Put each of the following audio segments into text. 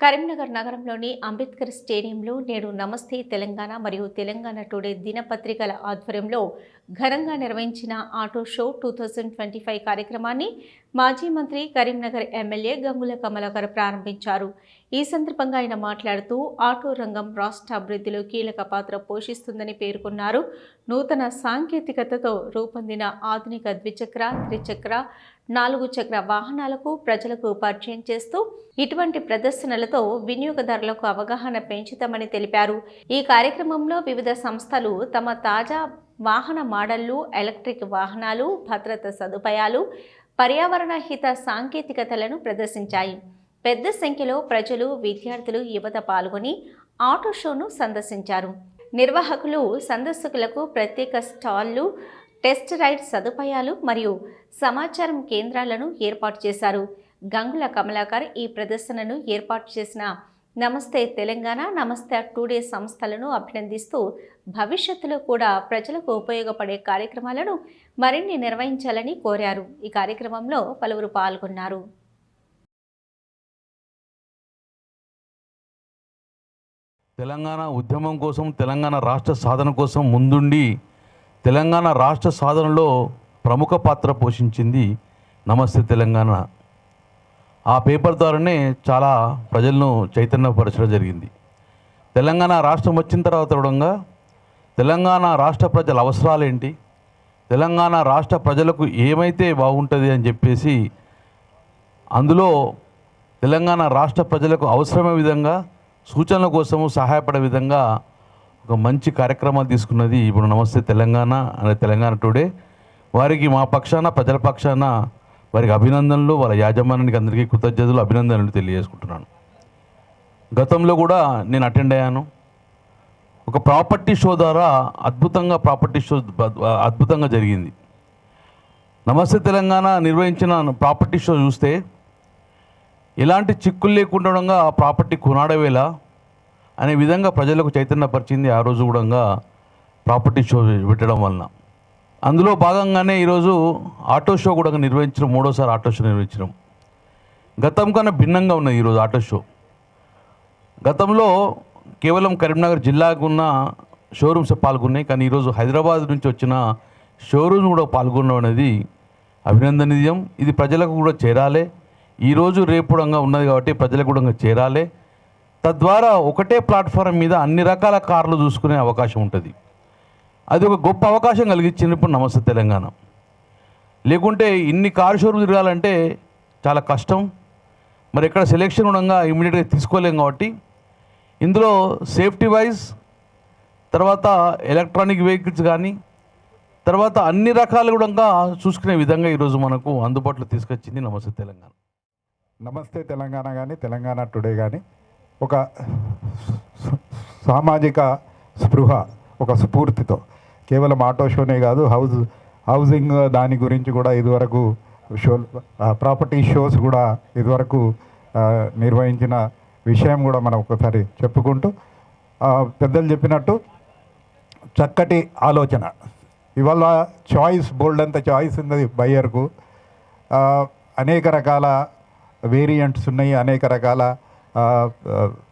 కరీంనగర్ నగరంలోని అంబేద్కర్ స్టేడియంలో నేడు నమస్తే తెలంగాణ మరియు తెలంగాణ టుడే దినపత్రికల ఆధ్వర్యంలో ఘనంగా నిర్వహించిన auto show two thousand twenty five కార్యక్రమాన్ని మాజీ మంత్రి కరీంనగర్ ఎమ్మెల్యే గంగుల కమలాకర్ ప్రారంభించారు. ఈ సందర్భంగా ఆయన మాట్లాడుతూ ఆటో రంగం రాష్ట్ర అభివృద్ధిలో కీలక పాత్ర పోషిస్తుందని పేర్కొన్నారు. నూతన సాంకేతికతతో రూపొందిన ఆధునిక ద్విచక్ర త్రిచక్ర నాలుగు చక్ర వాహనాలకు ప్రజలకు పరిచయం చేస్తూ ఇటువంటి ప్రదర్శనలతో వినియోగదారులకు అవగాహన పెంచుతామని తెలిపారు. ఈ కార్యక్రమంలో వివిధ సంస్థలు తమ తాజా వాహన మోడళ్ళు ఎలక్ట్రిక్ వాహనాలు భద్రత సదుపాయాలు పర్యావరణ హిత సాంకేతికతలను ప్రదర్శించాయి. పెద్ద సంఖ్యలో ప్రజలు విద్యార్థులు యువత పాల్గొని ఆటో షోను సందర్శించారు. నిర్వాహకులు సందర్శకులకు ప్రత్యేక స్టాళ్ళు టెస్ట్ రైడ్ సదుపాయాలు మరియు సమాచారం కేంద్రాలను ఏర్పాటు చేశారు. గంగుల కమలాకర్ ఈ ప్రదర్శనను ఏర్పాటు చేసిన నమస్తే తెలంగాణ నమస్తే టుడే సంస్థలను అభినందిస్తూ భవిష్యత్తులో కూడా ప్రజలకు ఉపయోగపడే కార్యక్రమాలను మరిన్ని నిర్వహించాలని కోరారు. ఈ కార్యక్రమంలో పలువురు పాల్గొన్నారు. తెలంగాణ ఉద్యమం కోసం తెలంగాణ రాష్ట్ర సాధన కోసం ముందుండి తెలంగాణ రాష్ట్ర సాధనలో ప్రముఖ పాత్ర పోషించింది నమస్తే తెలంగాణ. ఆ పేపర్ ద్వారానే చాలా ప్రజలను చైతన్యపరచడం జరిగింది. తెలంగాణ రాష్ట్రం వచ్చిన తర్వాత కూడా తెలంగాణ రాష్ట్ర ప్రజల అవసరాలు ఏంటి? తెలంగాణ రాష్ట్ర ప్రజలకు ఏమైతే బాగుంటుంది అని చెప్పేసి అందులో తెలంగాణ రాష్ట్ర ప్రజలకు అవసరమైన విధంగా సూచనల కోసము సహాయపడే విధంగా ఒక మంచి కార్యక్రమాలు తీసుకున్నది ఇప్పుడు నమస్తే తెలంగాణ అనే తెలంగాణ టుడే. వారికి మా పక్షాన ప్రజల పక్షాన వారికి అభినందనలు వాళ్ళ యాజమాన్యానికి అందరికీ కృతజ్ఞతలు అభినందనలు తెలియజేసుకుంటున్నాను. గతంలో కూడా నేను అటెండ్ అయ్యాను. ఒక ప్రాపర్టీ షో ద్వారా అద్భుతంగా ప్రాపర్టీ షో అద్భుతంగా జరిగింది. నమస్తే తెలంగాణ నిర్వహించిన ప్రాపర్టీ షో చూస్తే ఎలాంటి చిక్కులు లేకుండా ఆ ప్రాపర్టీ కొనాడవేలా అనే విధంగా ప్రజలకు చైతన్యపరిచింది ఆ రోజు కూడా ప్రాపర్టీ షో పెట్టడం వలన. అందులో భాగంగానే ఈరోజు ఆటో షో కూడా నిర్వహించడం మూడోసారి ఆటో షో నిర్వహించడం. గతం కన్నా భిన్నంగా ఉన్నది ఈరోజు ఆటో షో. గతంలో కేవలం కరీంనగర్ జిల్లాకు ఉన్న షోరూమ్స్ పాల్గొన్నాయి కానీ ఈరోజు హైదరాబాద్ నుంచి వచ్చిన షోరూమ్స్ కూడా పాల్గొనడం అనేది అభినందనీయం. ఇది ప్రజలకు కూడా చేరాలి. ఈరోజు రేపు కూడా ఉన్నది కాబట్టి ప్రజలకు కూడా చేరాలి. తద్వారా ఒకటే ప్లాట్ఫారం మీద అన్ని రకాల కార్లు చూసుకునే అవకాశం ఉంటుంది. అది ఒక గొప్ప అవకాశం కలిగించినప్పుడు నమస్తే తెలంగాణ. లేకుంటే ఇన్ని కార్ షోరూమ్ తిరగాలంటే చాలా కష్టం. మరి ఎక్కడ సెలెక్షన్ ఉండగా ఇమీడియట్గా తీసుకోలేం కాబట్టి. ఇందులో సేఫ్టీ వైజ్ తర్వాత ఎలక్ట్రానిక్ వెహికల్స్ కానీ తర్వాత అన్ని రకాలు కూడా చూసుకునే విధంగా ఈరోజు మనకు అందుబాటులో తీసుకొచ్చింది నమస్తే తెలంగాణ. నమస్తే తెలంగాణ కానీ తెలంగాణ టుడే కానీ ఒక సామాజిక స్పృహ ఒక స్ఫూర్తితో. కేవలం ఆటో షోనే కాదు హౌస్ హౌసింగ్ దాని గురించి కూడా ఇదివరకు షో ప్రాపర్టీ షోస్ కూడా ఇదివరకు నిర్వహించిన విషయం కూడా మనం ఒకసారి చెప్పుకుంటూ పెద్దలు చెప్పినట్టు చక్కటి ఆలోచన. ఇవాళ చాయిస్ బోల్డ్ అంత చాయిస్ ఉన్నది బయ్యర్కు. అనేక రకాల వేరియంట్స్ ఉన్నాయి అనేక రకాల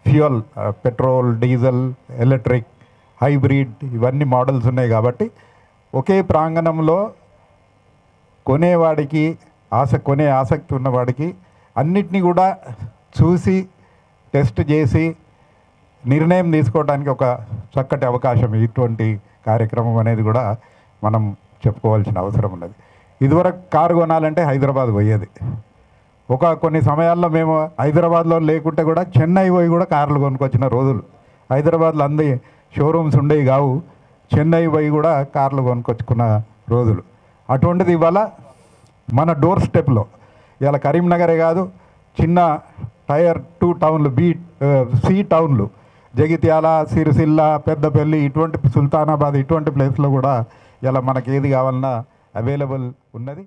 fuel petrol diesel electric hybrid ఇవన్నీ మోడల్స్ ఉన్నాయి కాబట్టి ఒకే ప్రాంగణంలో కొనేవాడికి ఆస కొనే ఆసక్తి ఉన్నవాడికి అన్నిటినీ కూడా చూసి టెస్ట్ చేసి నిర్ణయం తీసుకోవడానికి ఒక చక్కటి అవకాశం ఇటువంటి కార్యక్రమం అనేది కూడా మనం చెప్పుకోవాల్సిన అవసరం ఉన్నది. ఇదివరకు కారు కొనాలంటే హైదరాబాద్ పోయేది. ఒక కొన్ని సమయాల్లో మేము హైదరాబాద్లో లేకుంటే కూడా చెన్నై పోయి కూడా కార్లు కొనుక్కొచ్చిన రోజులు. హైదరాబాద్లో అంది షోరూమ్స్ ఉండేవి కావు. చెన్నై పోయి కూడా కార్లు కొనుక్కొచ్చుకున్న రోజులు. అటువంటిది ఇవాళ మన డోర్ స్టెప్లో ఇవాళ కరీంనగరే కాదు చిన్న టైర్ టూ టౌన్లు బీ సి టౌన్లు. జగిత్యాల సిరిసిల్ల పెద్దపల్లి ఇటువంటి సుల్తానాబాద్ ఇటువంటి ప్లేస్లో కూడా ఇలా మనకి ఏది కావాలన్నా అవైలబుల్ ఉన్నది.